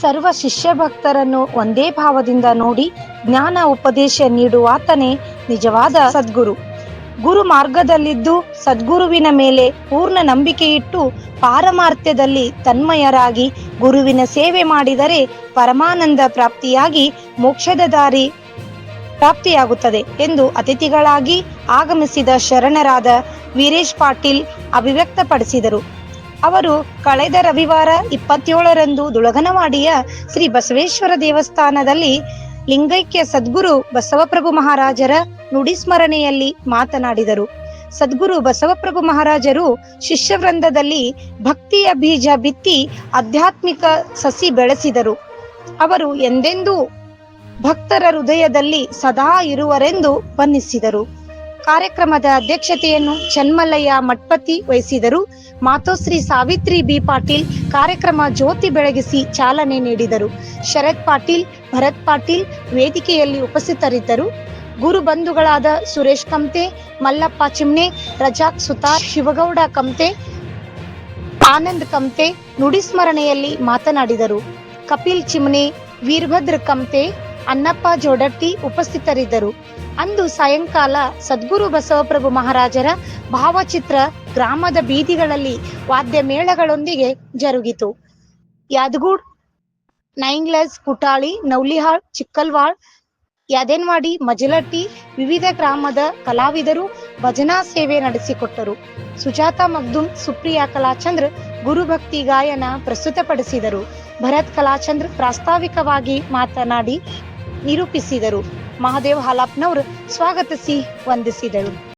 ಸರ್ವ ಶಿಷ್ಯ ಭಕ್ತರನ್ನು ಒಂದೇ ಭಾವದಿಂದ ನೋಡಿ ಜ್ಞಾನ ಉಪದೇಶ ನೀಡುವಾತನೇ ನಿಜವಾದ ಸದ್ಗುರು. ಗುರು ಮಾರ್ಗದಲ್ಲಿದ್ದು ಸದ್ಗುರುವಿನ ಮೇಲೆ ಪೂರ್ಣ ನಂಬಿಕೆಯಿಟ್ಟು ಪಾರಮಾರ್ಥ್ಯದಲ್ಲಿ ತನ್ಮಯರಾಗಿ ಗುರುವಿನ ಸೇವೆ ಮಾಡಿದರೆ ಪರಮಾನಂದ ಪ್ರಾಪ್ತಿಯಾಗಿ ಮೋಕ್ಷದ ದಾರಿ ಪ್ರಾಪ್ತಿಯಾಗುತ್ತದೆ ಎಂದು ಅತಿಥಿಗಳಾಗಿ ಆಗಮಿಸಿದ ಶರಣರಾದ ವೀರೇಶ್ ಪಾಟೀಲ್ ಅಭಿವ್ಯಕ್ತಪಡಿಸಿದರು. ಅವರು ಕಳೆದ ರವಿವಾರ ಇಪ್ಪತ್ತೇಳರಂದು ದುಳಗನವಾಡಿಯ ಶ್ರೀ ಬಸವೇಶ್ವರ ದೇವಸ್ಥಾನದಲ್ಲಿ ಲಿಂಗೈಕ್ಯ ಸದ್ಗುರು ಬಸವಪ್ರಭು ಮಹಾರಾಜರ ನುಡಿಸ್ಮರಣೆಯಲ್ಲಿ ಮಾತನಾಡಿದರು. ಸದ್ಗುರು ಬಸವಪ್ರಭು ಮಹಾರಾಜರು ಶಿಷ್ಯವೃಂದದಲ್ಲಿ ಭಕ್ತಿಯ ಬೀಜ ಬಿತ್ತಿ ಆಧ್ಯಾತ್ಮಿಕ ಸಸಿ ಬೆಳೆಸಿದರು. ಅವರು ಎಂದೆಂದೂ ಭಕ್ತರ ಹೃದಯದಲ್ಲಿ ಸದಾ ಇರುವರೆಂದು ಬಣ್ಣಿಸಿದರು. ಕಾರ್ಯಕ್ರಮದ ಅಧ್ಯಕ್ಷತೆಯನ್ನು ಚನ್ಮಲ್ಲಯ್ಯ ಮಠಪತಿ ವಹಿಸಿದರು. ಮಾತೋಶ್ರೀ ಸಾವಿತ್ರಿ ಬಿ ಪಾಟೀಲ್ ಕಾರ್ಯಕ್ರಮ ಜ್ಯೋತಿ ಬೆಳಗಿಸಿ ಚಾಲನೆ ನೀಡಿದರು. ಶರತ್ ಪಾಟೀಲ್, ಭರತ್ ಪಾಟೀಲ್ ವೇದಿಕೆಯಲ್ಲಿ ಉಪಸ್ಥಿತರಿದ್ದರು. ಗುರು ಬಂಧುಗಳಾದ ಸುರೇಶ್ ಕಮ್ತೆ ಮಲ್ಲಪ್ಪ ಚಿಮ್ನೆ ರಜಾಕ್ ಸುತಾರ್, ಶಿವಗೌಡ ಕಮ್ತೆ ಆನಂದ್ ಕಮ್ತೆ ನುಡಿಸ್ಮರಣೆಯಲ್ಲಿ ಮಾತನಾಡಿದರು. ಕಪಿಲ್ ಚಿಮ್ನೆ, ವೀರಭದ್ರ ಕಮ್ತೆ ಅನ್ನಪ್ಪ ಜೋಡಟ್ಟಿ ಉಪಸ್ಥಿತರಿದ್ದರು. ಅಂದು ಸಾಯಂಕಾಲ ಸದ್ಗುರು ಬಸವಪ್ರಭು ಮಹಾರಾಜರ ಭಾವಚಿತ್ರ ಗ್ರಾಮದ ಬೀದಿಗಳಲ್ಲಿ ವಾದ್ಯ ಮೇಳಗಳೊಂದಿಗೆ ಜರುಗಿತು. ಯಾದಗೂಡ್, ನೈಂಗ್ಲಸ್, ಕುಟಾಳಿ ನೌಲಿಹಾಳ್ ಚಿಕ್ಕಲ್ವಾಳ್, ಯಾದೇನ್ವಾಡಿ, ಮಜಲಟ್ಟಿ ವಿವಿಧ ಗ್ರಾಮದ ಕಲಾವಿದರು ಭಜನಾ ಸೇವೆ ನಡೆಸಿಕೊಟ್ಟರು. ಸುಜಾತ ಮಗ್ದುಮ್, ಸುಪ್ರಿಯಾ ಕಲಾಚಂದ್ರ ಗುರುಭಕ್ತಿ ಗಾಯನ ಪ್ರಸ್ತುತಪಡಿಸಿದರು. ಭರತ್ ಕಲಾಚಂದ್ರ ಪ್ರಾಸ್ತಾವಿಕವಾಗಿ ಮಾತನಾಡಿ ನಿರೂಪಿಸಿದರು. ಮಹಾದೇವ್ ಹಾಲಾಪ್ನವರು ಸ್ವಾಗತಿಸಿ ವಂದಿಸಿದರು.